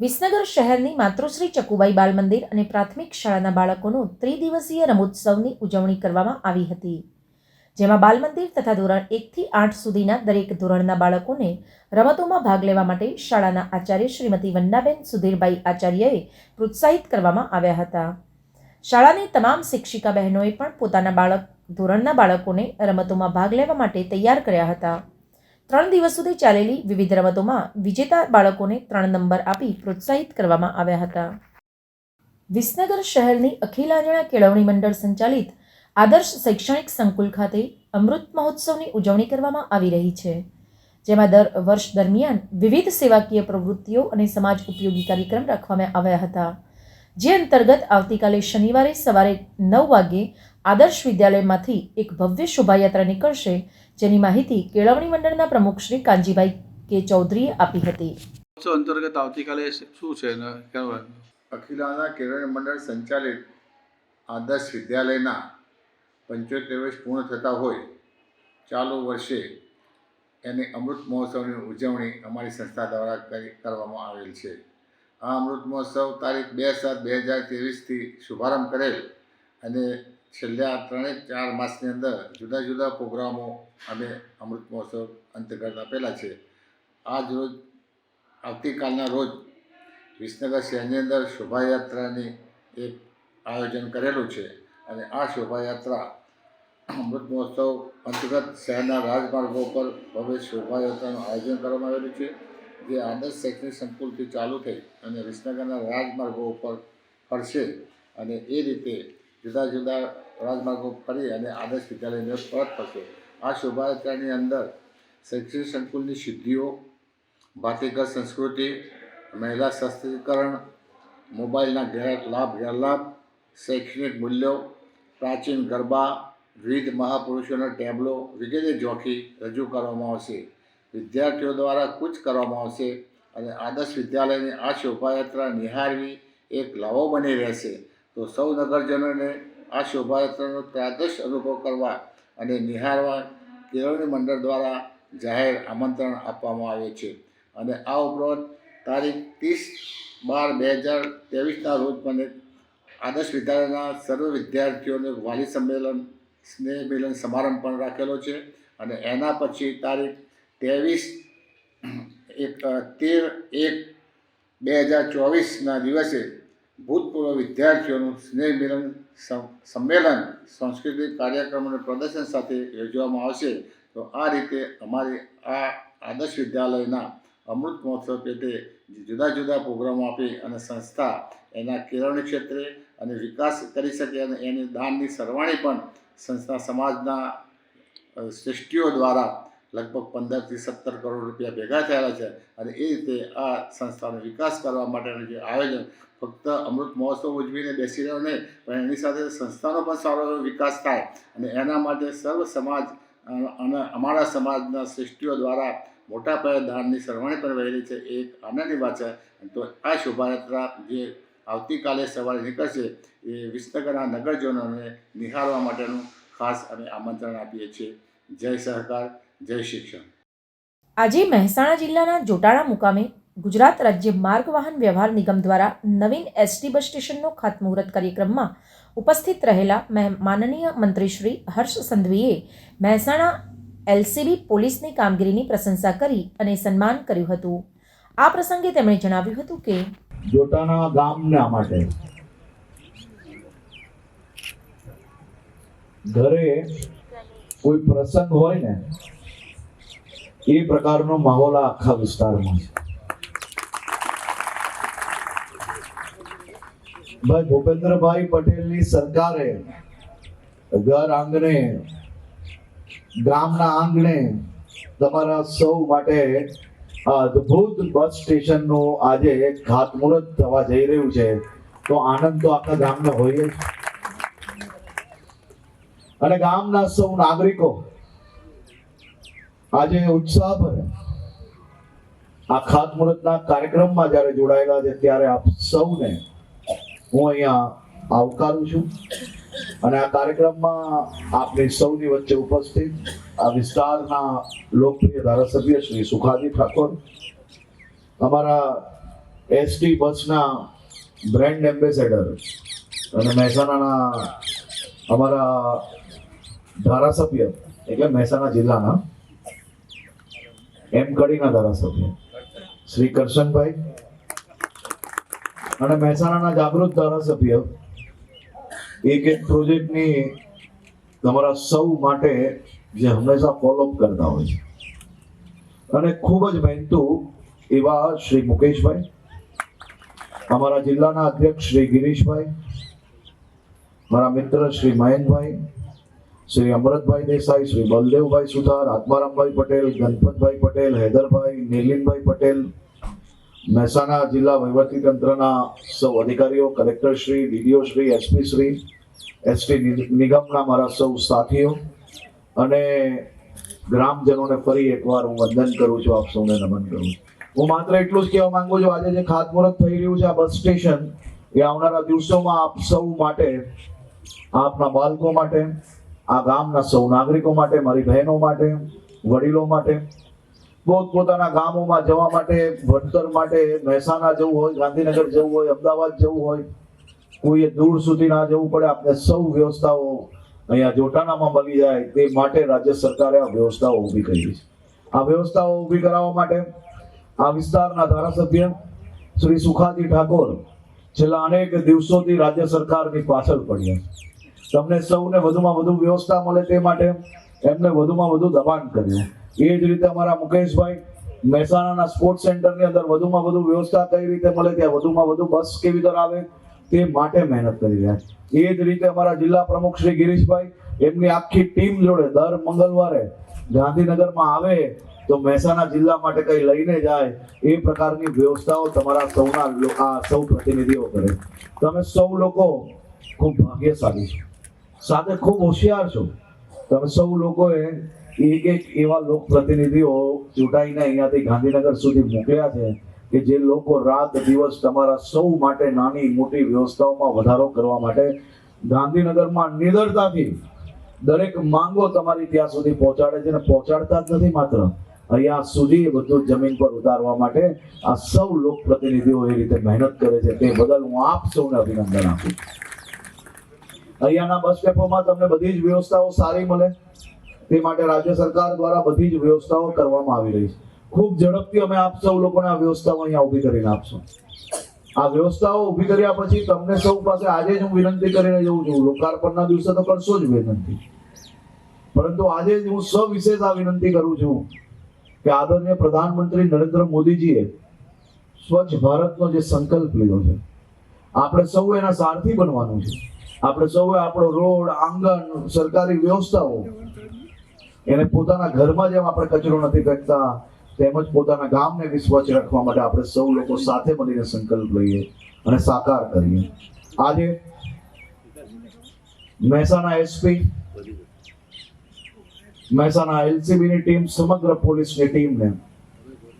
વિસનગર શહેરની માતૃશ્રી ચકુબાઈ બાલ મંદિર અને પ્રાથમિક શાળાના બાળકોનું ત્રિદિવસીય રમોત્સવની ઉજવણી કરવામાં આવી હતી, જેમાં બાલ મંદિર તથા ધોરણ એકથી આઠ સુધીના દરેક ધોરણના બાળકોને રમતોમાં ભાગ લેવા માટે શાળાના આચાર્ય શ્રીમતી વન્નાબેન સુધીરભાઈ આચાર્યએ પ્રોત્સાહિત કરવામાં આવ્યા હતા. શાળાની તમામ શિક્ષિકા બહેનોએ પણ પોતાના બાળક, ધોરણના બાળકોને રમતોમાં ભાગ લેવા માટે તૈયાર કર્યા હતા. ત્રણ દિવસ સુધી ચાલેલી વિવિધ રમતોમાં વિજેતા બાળકોને ત્રણ નંબર આપી પ્રોત્સાહિત કરવામાં આવ્યા હતા. વિસનગર શહેરની અખિલાજણા કેળવણી મંડળ સંચાલિત આદર્શ શૈક્ષણિક સંકુલ ખાતે અમૃત મહોત્સવની ઉજવણી કરવામાં આવી રહી છે, જેમાં દર વર્ષ દરમિયાન વિવિધ સેવાકીય પ્રવૃત્તિઓ અને સમાજ ઉપયોગી કાર્યક્રમ રાખવામાં આવ્યા હતા. જે અંતર્ગત આવતીકાલે શનિવારે સવારે નવ વાગ્યે આદર્શ વિદ્યાલયમાંથી એક ભવ્ય શોભાયાત્રા નીકળશે જેની માહિતી કેળવણી મંડળના પ્રમુખ શ્રી કાંજીભાઈ કે ચૌધરીએ આપી હતી. અંતર્ગત આવતીકાલે શું છે અખિલાના કેળવણી મંડળ સંચાલિત આદર્શ વિદ્યાલયના પંચોતેર વર્ષ પૂર્ણ થતા હોય ચાલુ વર્ષે એને અમૃત મહોત્સવની ઉજવણી અમારી સંસ્થા દ્વારા કરવામાં આવેલ છે. આ અમૃત મહોત્સવ તારીખ બે સાત બે હજાર ત્રેવીસથી શુભારંભ કરેલ અને છેલ્લા ત્રણેક ચાર માસની અંદર જુદા જુદા પ્રોગ્રામો અમે અમૃત મહોત્સવ અંતર્ગત આપેલા છે. આજ રોજ, આવતીકાલના રોજ વિસનગર શહેરની અંદર શોભાયાત્રાની એક આયોજન કરેલું છે અને આ શોભાયાત્રા અમૃત મહોત્સવ અંતર્ગત શહેરના રાજમાર્ગો પર ભવ્ય શોભાયાત્રાનું આયોજન કરવામાં આવેલું છે, જે આદર્શ શૈક્ષણિક સંકુલથી ચાલુ થઈ અને વિસનગરના રાજમાર્ગો ઉપર ફરશે અને એ રીતે જુદા જુદા રાજમાર્ગો ફરી અને આદર્શ વિદ્યાલયને પરત ફરશે. આ શોભાયાત્રાની અંદર શૈક્ષણિક સંકુલની સિદ્ધિઓ ભાતીગત સંસ્કૃતિ, મહિલા સશક્તિકરણ, મોબાઈલના ગેર લાભ ગેરલાભ, શૈક્ષણિક મૂલ્યો, પ્રાચીન ગરબા, વિવિધ મહાપુરુષોના ટેબલો વગેરે જોખી રજૂ કરવામાં આવશે. વિદ્યાર્થીઓ દ્વારા કૂચ કરવામાં આવશે અને આદર્શ વિદ્યાલયની આ શોભાયાત્રા નિહાળવી એક લાવો બની રહેશે. તો સૌ નગરજનોને આ શોભાયાત્રાનો ત્રાદશ અનુભવ કરવા અને નિહાળવા કેળવણી મંડળ દ્વારા જાહેર આમંત્રણ આપવામાં આવે છે. અને આ ઉપરાંત તારીખ ત્રીસ બાર બે હજાર ત્રેવીસના રોજ મને આદર્શ વિદ્યાલયના સર્વ વિદ્યાર્થીઓને વાલી સંમેલન, સ્નેહ મિલન સમારંભ પણ રાખેલો છે. અને એના પછી તારીખ ત્રેવીસ એક, તેર એક બે હજાર ચોવીસના દિવસે ભૂતપૂર્વ વિદ્યાર્થીઓનું સ્નેહ મિલન સમ- સંમેલન, સાંસ્કૃતિક કાર્યક્રમ અને પ્રદર્શન સાથે યોજવામાં આવશે. તો આ રીતે અમારી આ આદર્શ વિદ્યાલયના અમૃત મહોત્સવ પેટે જુદા જુદા પ્રોગ્રામો આપી અને સંસ્થા એના કેળવણી ક્ષેત્રે અને વિકાસ કરી શકે અને એની દાનની સરવાણી પણ સંસ્થા સમાજના સૃષ્ટિઓ દ્વારા લગભગ પંદરથી સત્તર કરોડ રૂપિયા ભેગા થયેલા છે અને એ રીતે આ સંસ્થાનો વિકાસ કરવા માટેનું જે આયોજન ફક્ત અમૃત મહોત્સવ ઉજવીને બેસી રહ્યો નહીં, પણ એની સાથે સંસ્થાનો પણ સારો એવો વિકાસ થાય અને એના માટે સર્વ સમાજ અને અમારા સમાજના શ્રેષ્ઠીઓ દ્વારા મોટા પાયે દાનની સરવાણી પણ વહેલી છે, એ એક આનંદની વાત છે. તો આ શોભાયાત્રા જે આવતીકાલે સવારે નીકળશે, એ વિસનગરના નગરજનોને નિહાળવા માટેનું ખાસ અમે આમંત્રણ આપીએ છીએ. જય સહકાર. જય શિક્ષણ આજે મહેસાણા જિલ્લાના જોટાણા મુકામે ગુજરાત રાજ્ય માર્ગ વાહન વ્યવહાર નિગમ દ્વારા નવીન એસટી બસ સ્ટેશનનો ખાતમુહૂર્ત કાર્યક્રમમાં ઉપસ્થિત રહેલા માનનીય મંત્રી શ્રી હર્ષ સંધવીએ મહેસાણા એલસીબી પોલીસની કામગીરીની પ્રશંસા કરી અને સન્માન કર્યું હતું. આ પ્રસંગે તેમણે જણાવ્યું હતું કે જોટાણા ગામના માટે ઘરે કોઈ પ્રસંગ હોય ને એ પ્રકારનો માહોલ આખા વિસ્તારમાં છે. ભાઈ ભૂપેન્દ્રભાઈ પટેલની સરકારે ઘર આંગણે, ગામના આંગણે તમારા સૌ માટે આ અદ્ભુત બસ સ્ટેશનનું આજે ખાતમુહૂર્ત થવા જઈ રહ્યું છે. તો આનંદ તો આખા ગામને હોય જ. અને ગામના સૌ નાગરિકો આજે ઉત્સાહભર આ ખાતમુહૂર્તના કાર્યક્રમમાં જ્યારે જોડાયેલા છે, ત્યારે આપ સૌને હું અહીંયા આવકારું છું. અને આ કાર્યક્રમમાં આપની સૌની વચ્ચે ઉપસ્થિત આ વિસ્તારના લોકપ્રિય ધારાસભ્ય શ્રી સુખાજી ઠાકોર, અમારા એસટી બસના બ્રાન્ડ એમ્બેસેડર અને મહેસાણાના અમારા ધારાસભ્ય, એટલે મહેસાણા જિલ્લાના એમ કડીના ધારાસભ્ય. શ્રી કરશનભાઈ અને મહેસાણાના જાગૃત ધારાસભ્ય. એક એક પ્રોજેક્ટની તમારા સૌ માટે જે હંમેશા ફોલોઅપ કરતા હોય છે. અને ખૂબ જ મહેનતુ એવા શ્રી મુકેશભાઈ, અમારા જિલ્લાના અધ્યક્ષ શ્રી ગિરીશભાઈ, મારા મિત્ર શ્રી મયંકભાઈ શ્રી અમરતભાઈ દેસાઈ, શ્રી બલદેવભાઈ સુથાર આત્મારામભાઈ પટેલ, ગણપતભાઈ પટેલ, હૈદરભાઈ, નીલિનભાઈ પટેલ, મહેસાણા જિલ્લા વહીવટી તંત્રના સૌ અધિકારીઓ, collector Shri, DDO Shri, SP Shri, ST નિગમના મારા સૌ સાથીઓ અને ગ્રામજનોને ફરી એકવાર હું વંદન કરું છું, આપ સૌને નમન કરું હું માત્ર એટલું જ કહેવા માંગુ છું, આજે જે ખાતમુહૂર્ત થઈ રહ્યું છે આ બસ સ્ટેશન, એ આવનારા દિવસોમાં આપ સૌ માટે, આપના બાળકો માટે આ ગામના સૌ નાગરિકો માટે, મારી બહેનો માટે, વડીલો માટે, પોતપોતાના ગામોમાં જવા માટે, ભણતર માટે, મહેસાણા જવું હોય, ગાંધીનગર જવું હોય, અમદાવાદ જવું હોય, કોઈએ દૂર સુધી ના જવું પડે આપણે સૌ વ્યવસ્થાઓ અહીંયા જોટાણામાં મળી જાય, તે માટે રાજ્ય સરકારે આ વ્યવસ્થાઓ ઊભી કરી છે. આ વ્યવસ્થાઓ ઊભી કરાવવા માટે આ વિસ્તારના ધારાસભ્ય શ્રી સુખાજી ઠાકોર છેલ્લા અનેક દિવસોથી રાજ્ય સરકારની પાછળ પડ્યા તમને સૌને વધુમાં વધુ વ્યવસ્થા મળે તે માટે એમને વધુમાં વધુ દબાણ કર્યું એ જ રીતે અમારા મુકેશભાઈ મહેસાણાના સ્પોર્ટ્સ સેન્ટરની અંદર વધુમાં વધુ વ્યવસ્થા કઈ રીતે મળે ત્યાં વધુમાં વધુ બસ કેવી આવે તે માટે મહેનત કરી રહ્યા એ જ રીતે અમારા જિલ્લા પ્રમુખ શ્રી ગિરીશભાઈ એમની આખી ટીમ જોડે દર મંગળવારે ગાંધીનગરમાં આવે તો મહેસાણા જિલ્લા માટે કંઈ લઈને જાય એ પ્રકારની વ્યવસ્થાઓ તમારા સૌના આ સૌ પ્રતિનિધિઓ કરે. તમે સૌ લોકો ખૂબ ભાગ્યશાળી છો. સાથે ખૂબ હોશિયાર છો. તમે સૌ લોકોએ એક એક એવા લોક પ્રતિનિધિઓ ચૂંટાઈને અહીંયાથી ગાંધીનગર સુધી મોકલ્યા છે કે જે લોકો રાત દિવસ તમારા સૌ માટે નાની મોટી વ્યવસ્થાઓમાં વધારો કરવા માટે ગાંધીનગરમાં નિડરતાથી દરેક માંગો તમારી ત્યાં સુધી પહોંચાડે છે અને પહોંચાડતા જ નથી માત્ર. અહીંયા સુધી બધું જમીન પર ઉતારવા માટે આ સૌ લોક પ્રતિનિધિઓ એ રીતે મહેનત કરે છે. તે બદલ હું આપ સૌને અભિનંદન આપું અહીંયાના બસ ડેપોમાં તમને બધી જ વ્યવસ્થાઓ સારી મળે. તે માટે રાજ્ય સરકાર દ્વારા બધી જ વ્યવસ્થાઓ કરવામાં આવી રહી છે. ખૂબ ઝડપથી અમે આપ સૌ લોકોને આ વ્યવસ્થાઓ અહીંયા ઊભી કરીને આપશું. આ વ્યવસ્થાઓ ઊભી કર્યા પછી તમને સૌ પાસે આજે જ હું વિનંતી કરીને જઉં છું, લોકાર્પણના દિવસે તો કરશો જ વિનંતી. પરંતુ આજે જ હું સવિશેષ આ વિનંતી કરું છું કે આદરણીય પ્રધાનમંત્રી નરેન્દ્ર મોદીજીએ સ્વચ્છ ભારતનો જે સંકલ્પ લીધો છે, આપણે સૌ એના સારથી બનવાનું છે. આપણે સૌએ આપણો રોડ, આંગણ, સરકારી વ્યવસ્થાઓ. એને પોતાના ઘરમાં જેમ આપણે કચરો નથી ફેંકતા તેમજ પોતાના ગામને વિશ્વાસ રાખવા માટે આપણે સૌ લોકો સાથે મળીને સંકલ્પ લઈએ અને સાકાર કરીએ. આજે મહેસાણા એસપી મહેસાણા એલસીબી ની ટીમ, સમગ્ર પોલીસની ટીમને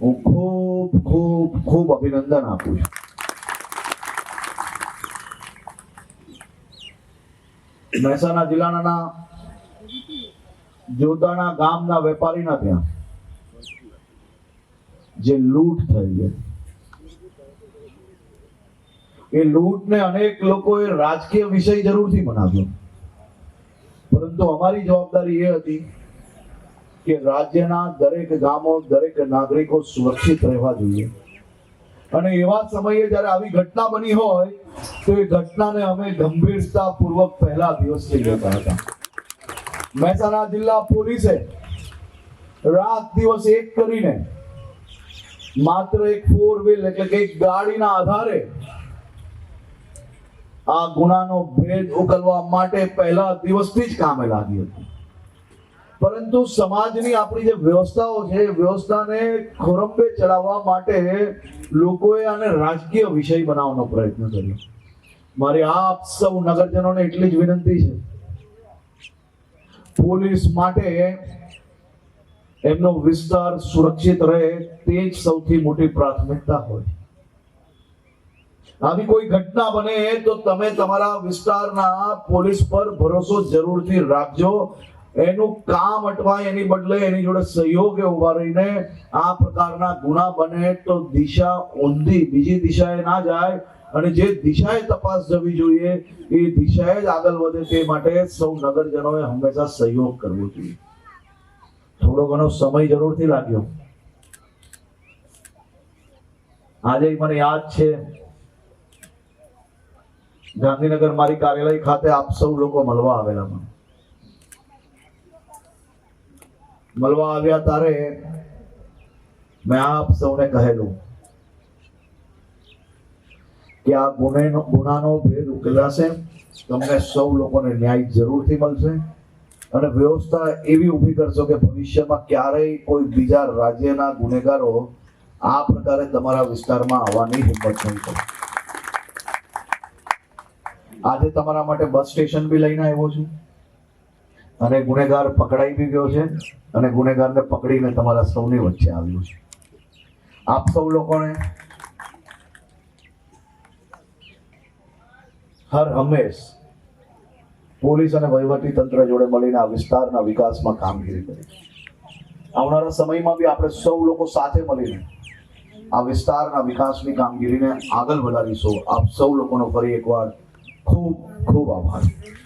હું ખૂબ ખૂબ ખૂબ અભિનંદન આપું છું. મહેસાણા જિલ્લાના જોતાના ગામના વેપારીના ત્યાં જે લૂંટ થઈ એ લૂંટને અનેક લોકોએ રાજકીય વિષય જરૂરથી બનાવ્યો. પરંતુ અમારી જવાબદારી એ હતી કે રાજ્યના દરેક ગામો, દરેક નાગરિકો સુરક્ષિત રહેવા જોઈએ. અને એવા સમયે જ્યારે આવી ઘટના બની હોય, તો એ ઘટનાને અમે ગંભીરતા પૂર્વક પહેલા દિવસથી લેતા હતા. મહેસાણા જિલ્લા પોલીસે રાત દિવસ એક કરીને માત્ર એક ફોર વ્હીલ એટલે કે એક ગાડીના આધારે આ ગુનાનો ભેદ ઉકલવા માટે પહેલા દિવસથી જ કામે લાગી હતી. પરંતુ સમાજની આપણી જે વ્યવસ્થાઓ છે, એ વ્યવસ્થાને ખોરંબે ચડાવવા માટે લોકોએ આને રાજકીય વિષય બનાવવાનો પ્રયત્ન કર્યો. મારી આપ સૌ નગરજનોને એટલી જ વિનંતી છે. પોલીસ માટે એમનો વિસ્તાર સુરક્ષિત રહે તે જ સૌથી મોટી પ્રાથમિકતા હોય. આવી કોઈ ઘટના બને તો તમે તમારા વિસ્તારના પોલીસ પર ભરોસો જરૂરથી રાખજો. એનું કામ અટવાય, એની બદલે એની જોડે સહયોગે ઊભા રહીને આ પ્રકારના ગુના બને તો દિશા ઊંધી, બીજી દિશાએ ના જાય. અને જે દિશાએ તપાસ જવી જોઈએ, એ દિશાએ જ આગળ વધે તે માટે સૌ નગરજનોએ હંમેશા સહયોગ કરવો જોઈએ. થોડો ઘણો સમય જરૂરથી લાગ્યો. આજે મને યાદ છે, ગાંધીનગર મારી કાર્યાલય ખાતે આપ સૌ લોકો મળવા આવેલા મને. મળવા આવ્યા ત્યારે મેં આપ સૌને કહેલું કે આ ગુનેનો, ગુનાનો ભેદ ઉકેલાશે, તમને સૌ લોકોને ન્યાય જરૂરથી મળશે અને વ્યવસ્થા એવી ઊભી કરશો કે ભવિષ્યમાં ક્યારેય કોઈ બીજા રાજ્યના ગુનેગારો આ પ્રકારે તમારા વિસ્તારમાં આવવાની હિંમત નહીં કરે. આજે તમારા માટે બસ સ્ટેશન બી લઈને આવ્યો છું. અને ગુનેગાર પકડાઈ બી ગયો છે અને ગુનેગારને પકડીને તમારા સૌની વચ્ચે આવ્યો છે. આપ સૌ લોકોને હર હંમેશ પોલીસ અને વહીવટી તંત્ર જોડે મળીને આ વિસ્તારના વિકાસમાં કામગીરી કરી આવનારા સમયમાં બી આપણે સૌ લોકો સાથે મળીને આ વિસ્તારના વિકાસની કામગીરીને આગળ વધારીશું. આપ સૌ લોકોનો ફરી એકવાર ખૂબ ખૂબ આભાર.